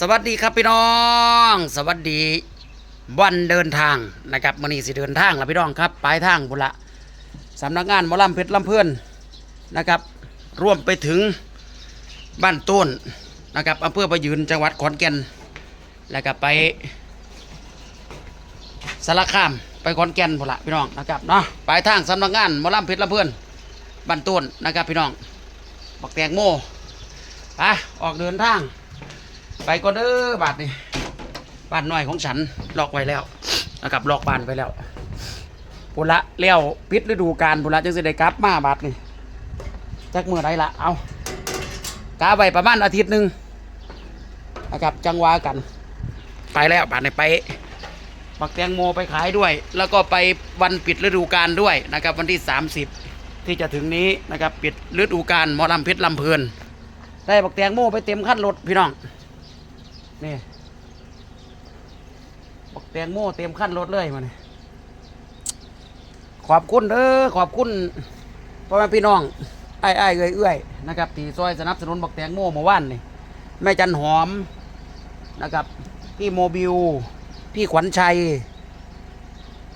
สวัสดีครับพี่น้อง สวัสดีวันเดินทางนะครับมื่อนี้สิเดินทางแล้วพี่น้องครับปลายทางบุละสำนักงานมอลำเพชรลำเพื่อนนะครับร่วมไปถึงบ้านต้นนะครับอำเภอประยืนจังหวัดขอนแก่นแล้วก็ไปสารคามไปขอนแก่นบุละพี่น้องนะครับเนาะปลายทางสำนักงานมอลำเพชรลำเพื่อนบ้านต้นนะครับพี่น้องบักแตงโมไปออกเดินทาง ไปก็เด้อบาทนี่บ้านน้อยของฉันล็อกไว้แล้วนะครับล็อกบ้านไว้แล้วปุระเลี้ยวปิดฤดูกาลปุระจึงสิได้กลับมาบาทนี่จักเมื่อไรละเอากาไว้ประมาณอาทิตย์หนึ่งนะครับจังหวะกัน ไปแล้วบาทนี่ไปปักแตงโมไปขายด้วย แล้วก็ไปวันปิดฤดูกาลด้วยนะครับ วันที่ 30 ที่จะถึงนี้นะครับ ปิดฤดูกาลหมอลำเพชรลำเพลินได้บักแตงโมไปเต็มคันรถพี่น้อง นี่บักแตงโมเต็มขั้นรถเลยมาเนี่ยขอบคุณเด้อขอบคุณพ่อแม่พี่น้องไอ้ไอ้เอื้อยเอื้อยนะครับที่ซอยสนับสนุนบักแตงโมเมื่อวานนี่แม่จันหอมนะครับพี่โมบิลพี่ขวัญชัย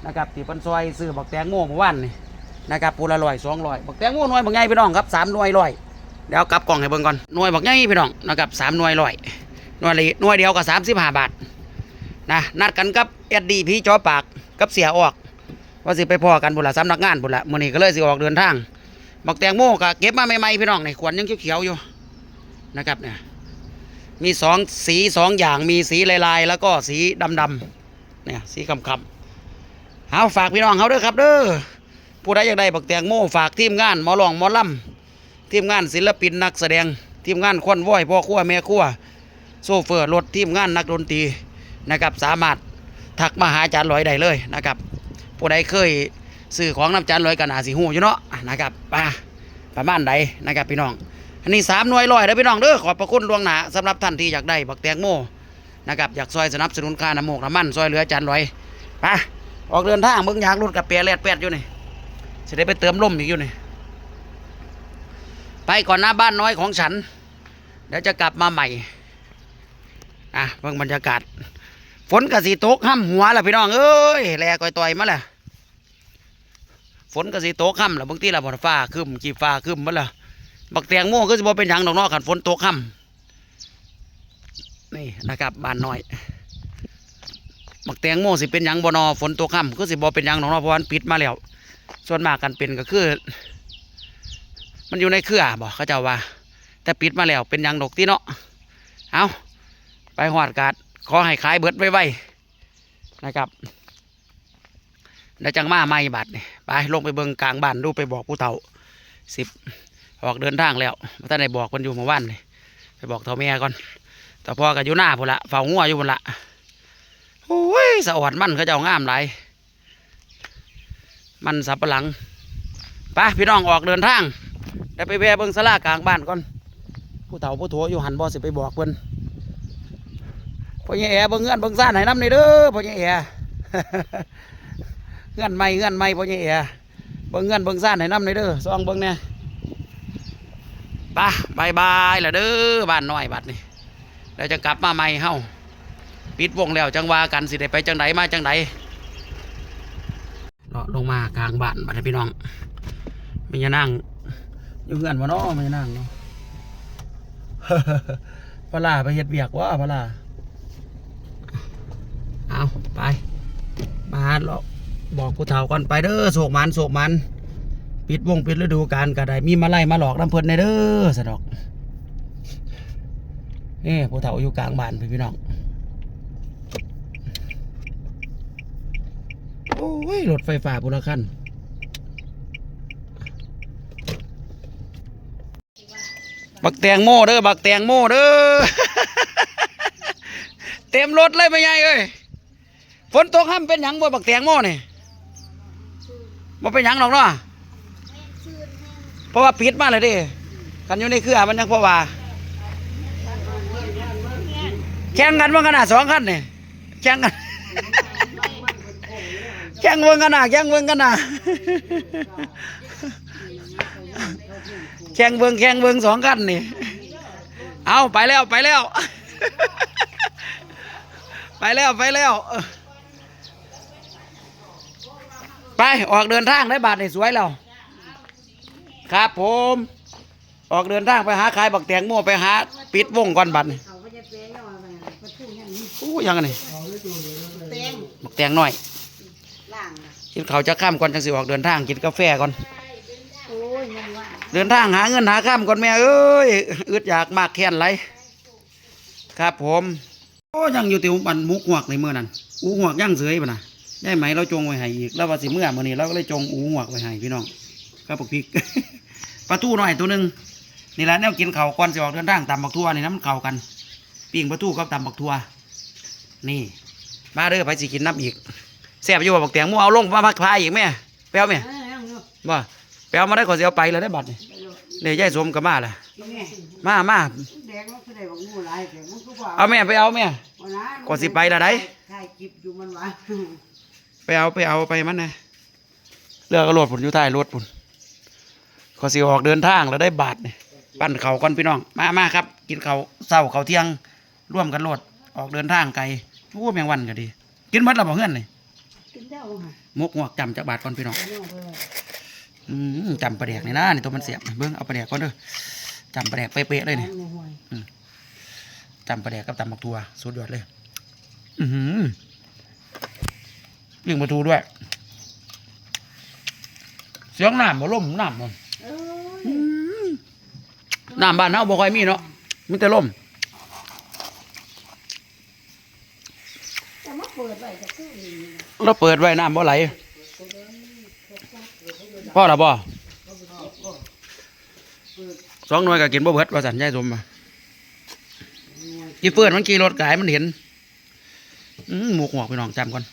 นะครับที่ปันซอยซื้อบักแตงโมเมื่อวานนี่นะครับปูละลอยสองลอยบักแตงโมหน่วยบักใหญ่พี่น้องครับสามหน่วยลอยเดี๋ยวกลับกล่องให้เบิ่งก่อนหน่วยบักใหญ่พี่น้องนะครับสามหน่วยลอย หน่วยละหน่วยเดียวก็สามสิบห้าบาทนะนัดกันกับเอ็ดดีพี่จอปากกับเสียออก ว่าสิไปพอกันบุนละสำนักงานบุนละมื้อนี้ก็เลยสิออกเดินทางบักแตงโมก็เก็บมาใหม่ๆพี่น้องในขวดยังเขียวๆอยู่นะครับเนี่ยมีสองสีสองอย่างมีสีลายๆ แล้วก็สีดำๆเนี่ยสีคำๆเอาฝากพี่น้องเขาด้อครับเด้อผู้ใดอยากได้บักแตงโมฝากทีมงานหมอลองหมอลำทีมงานศิลปินนักแสดงทีมงานควนว้อยพ่อครัวแม่ครัว โซเฟอร์รถทีมงานนักดนตรีนะครับสามารถทักมาหาอาจารย์ลอยได้เลยนะครับผู้ใดเคยซื้อของน้ำอาจารย์ลอยกันอาสิหูอยู่เนาะนะครับป่าประมาณใดนะครับพี่น้อง อันนี้สามหน่วยลอยเด้อพี่น้องเด้อขอบพระคุณลวงหนาสำหรับท่านที่อยากได้บักแตงโมนะครับอยากซอยสนับสนุนค่าน้ำมูกน้ำมันซอยเหลืออาจารย์ลอยไปออกเดินทางเบิ่งยางรถกับเปียแลดแปดอยู่นี่จะได้ไปเติมลมอีกอยู่นี่ไปก่อนหน้าบ้านน้อยของฉันเดี๋ยวจะกลับมาใหม่ อะเบิ่งบรรยากาศ ฝนกะสีตกห้ำหัวล่ะพี่น้องเอ้ยแลก่อยต่อยมาล่ะฝนกะสีตกห้ำละบางทีละบนฟ้าขึ้นจีฟ้าขึ้นมาล่ะบักแตงโมก็จะบ่เป็นหยังดอกนอกขันฝนตกห้ำนี่นะครับบานน้อยบักแตงโมสิเป็นหยังบ่นอฝนตกห้ำก็สิบ่เป็นหยังดอกนอเพราะวามันปิดมาแล้ว ส่วนมากกันเป็นก็คือ มันอยู่ในเครือบอกเขาเจ้าว่าแต่ปิดมาแล้วเป็นหยังดอกที่เนาะเอา ไปหอดกาดขอให้ขายเบิดไว้ๆนะครับเดี๋ยวจังมาไม่บัดนี่ไปลงไปเบิงกลางบ้านดูไปบอกผู้เฒ่าสิบออกเดินทางแล้วท่านได้บอกมันอยู่เมื่อวานนี่ไปบอกเฒ่าแม่ก่อนแต่พ่อก็อยู่หน้าพุ่นละเฝ้างัวอยู่พุ่นละโอ้ยสะอดมันเขาเจ้างามหลายมันสับปะหลังไปพี่น้องออกเดินทางเดี๋ยวไปแวะเบิงสลากลางบ้านก่อนผู้เฒ่าผู้โถอยู่หันบ่สิไปบอกเพิ่น พ่อใหญ่แอเบิ่งเงื่อนเบิ่งซ่านให้น้ำในเด้อพ่อใหญ่แอเงื่อนไม่เงื่อนไม่พ่อใหญ่แอเบิ่งเงื่อนเบิ่งซ่านให้น้ำในเด้อซองเบิ่งเนี่ยไปบายบายละเด้อบ้านน้อยบัดนี่แล้วจะกลับมาใหม่เฮาปิดวงแล้วจังว่ากันสิได้ไปจังไดมาจังไดเลาะลงมากลางบ้านบัดนี้พี่น้องมีจะนั่งอยู่เงื่อนวะเนาะมีจะนั่งเนาะพลาไปเฮ็ดเบียกว่าพลาเอา ไป มาหรอกบอกผู้เฒ่าก่อนไปเด้อโศกมันโศกมัน ปิดวงปิดฤดูกาลก็ได้มีมาไล่มาหลอกน้ำเพิ่นในเด้อสะดอกนี่ผู้เฒ่าอยู่กลางบ้านพี่พี่น้องโอ้ยรถไฟฟ้าพุละคันบักแตงโมเด้อบักแตงโมเด้อเต็มรถเลยไม่ใหญ่เอ้ย ฝนตกห้ามเป็นหยังบ่บักแตงโมนี่บ่เป็นหยังหรอกเนาะเพราะว่าปิดมาเลยเดิกันอยู่ในเครือมันยังเพราะว่า แข่งกันว่าขนาดสองคันนี่แข่งกัน แข่งเวิงกันนะแข่งเวิงกันนะแข่งเวิงแข่งเวิงสองคันนี่เอาไปแล้วไปแล้ว ไปแล้วไปแล้ว ไปออกเดินทางได้บาทในสวยแล้วครับผม ออกเดินทางไปหาขายบักแตงโมไปหาปิดวงก่อนบัตรเขาจะเปย์ย่อไปประตูอย่างนี้อู้ยังไงนี่เปย์บักแตงน้อยกินข้าจะข้ามก่อนจังสิออกเดินทางกินกาแฟก่อนเดินทางหาเงินหาข้ามก่อนแม่เอ้ยอึดอยากมากแค้นไรครับผมโอ้ยังอยู่ติวบันมุกหวกในเมื่อนั้นอูหวกย่างเสยปะนะ ได้ไหมเราจงไว้ให้อีกแล้วว่าสิเมื่อมื่อนี้เราก็เลยจงอูหวกไว้ให้พี่น้องครับปกพริกปลาทูหน่อยตัวหนึ่งนี่แหละแนวกินเขาวก่อนสิออกเดินทางตำบักทั่วนี่น้ำมันเข้ากันปิ้งปลาทูกับตำบักทั่วนี่ มาเด้อไปสิกินน้ำอีกแซ่บอยู่บ่บักแตงหมูเอาลงมาพักพายอีกแม่แป๊วแม่เออยังเนาะบ่แป๊วมาได้ขอเสียไปเลยได้บัตรนี่ไปโลดเนี่ยยายสมก็มาล่ะกินแม่มามาแดงมันคือได้บอกงูหลายแต่มันก็ว่าเอาแม่ไปเอาแม่วันนั้นก่อนสิไปละได้ ไปเอาไปเอาไปมันนะเลือกเอารถผลอยู่ท้ายรถผลขอสิออกเดินทางแล้วได้บาทนี่ปั้นเขาก่อนพี่น้อง มามาครับ กินเขาวเศร้าเขาวเที่ยง ร่วมกันรถออกเดินทางไกลโอ้แมงวันก็ดี กินหมัดแล้วบ่เฮือนนี่กินเจ้าค่ะมกงวกจำจากบาทก่อนพี่น้องเอาเรื่องไปเลยอืมจำปลาแดกนี่นะนี่ตัวมันเสียบเบิ้งเอาปลาแดกก่อนเด้อจำปลาแดกเป๊ะๆเลยนี่อาในห้วยจำปลาแดกกับตำบักทัวสุดยอดเลย อือหือ ยิงประตูด้วย เสียงน้ำบ่ล่มน้ำมันเอ้ยน้ำบ้านเฮาบ่ค่อยมีเนาะมีแต่ล่มแต่มาเปิดไว้จะคือนี่นะเราเปิดไว้น้ำบ่ไหลพ่อละบ่สองหน่วยก็กินบ่เบิดว่าสันยายสมมาจีเปิดมันขี่รถกายมันเห็นอืมหมูกหวกไปน้องจำก่อน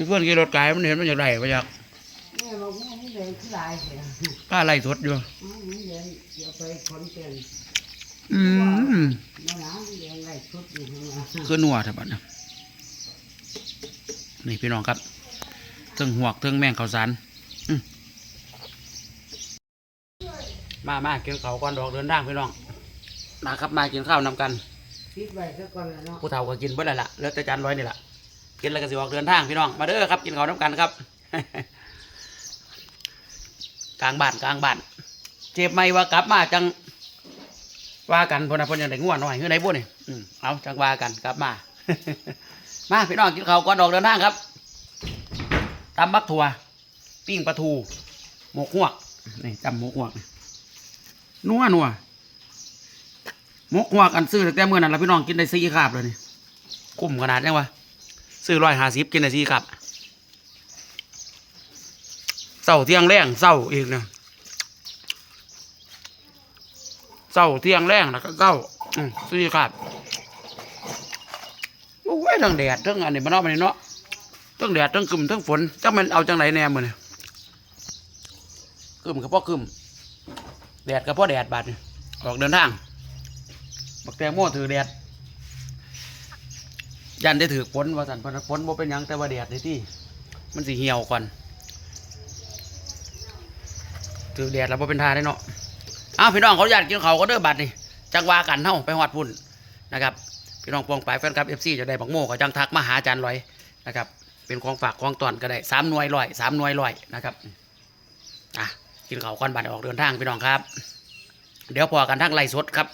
จีเปิดขี่รถกายมันเห็นมันอยากได้ไปอยากแม่บอกว่ามันแดงคือหลายเสียป้าไล่สดอยู่อ๋อมันแดงเดี๋ยวไปขอนแก่นอืมมาหนามันแดงไรชุดอยู่ข้างหน้าคือนัวเถอะบัดนะนี่พี่น้องครับเทิงหวกเทิงแมงข้าวสารอืมมามากินข้าวก่อนดอกเดินทางพี่น้องมาครับมากินข้าวนำกันปิดไว้ซะก่อนแล้วเนาะผู้เฒ่าก็กินเบิดแล้วล่ะเหลือแต่จานร้อยนี่แหละ กินแล้วก็สิออกเดินทางพี่น้อง มาเด้อครับ กินข้าวนำกันครับ กลางบ้านกลางบ้าน เจ็บไหมว่ากลับมาจังว่ากันพนนะเพนยังได้ง่วนหน่อยเฮือไหนบุ่นี่เอาจังว่ากันกลับมา มาพี่น้องกินข้าวก่อนออกเดินทางครับตำบักถั่วปิ้งปลาทู หมกหวกนี่จำหมกหวกนัวนัวหมกหวกอันซื้อแต่เมื่อนั้นแล้วพี่น้องกินได้สี่คาบเลยนี่คุ้มขนาดยังวะ ซื้อร้อยห้าสิบกินได้สี่คาบเศร้าเที่ยงแรงเศร้าอีกเนี่ยเศร้าเที่ยงแรงแล้วก็เศร้าสี่ครับโอ้ยทั้งแดดทั้งอันนี้มันเนาะมันเนาะทั้งแดดทั้งกึมทั้งฝนจังมันเอาจังไหนแน่มือนี่กึมกับพ่อกึมแดดกับพ่อแดดบาดนี่ออกเดินทางบักแตงโมถือแดด ยันได้ถือฝนว่าสันเพราะฝนบ่เป็นหยังแต่ว่าแดดในที่มันสิเหี่ยวก่อนถือแดดแล้วบ่เป็นทาได้เนาะอ้าวพี่น้องเขาอยากกินเขาก็เด้อบัตรนี่จังว่ากันเท่าไปหอดพุ่นนะครับ พี่น้องปองปลายแฟนคลับเอฟซีจะได้บักโม่เขาจังทักมาหาอาจารย์ลอยนะครับ เป็นของฝากของตอนก็ได้สามหน่วยลอยสามหน่วยลอยนะครับอะกินเขาก่อนบัตรออกเดินทางพี่น้องครับ เดี๋ยวพอกันทั้งไล่สดครับ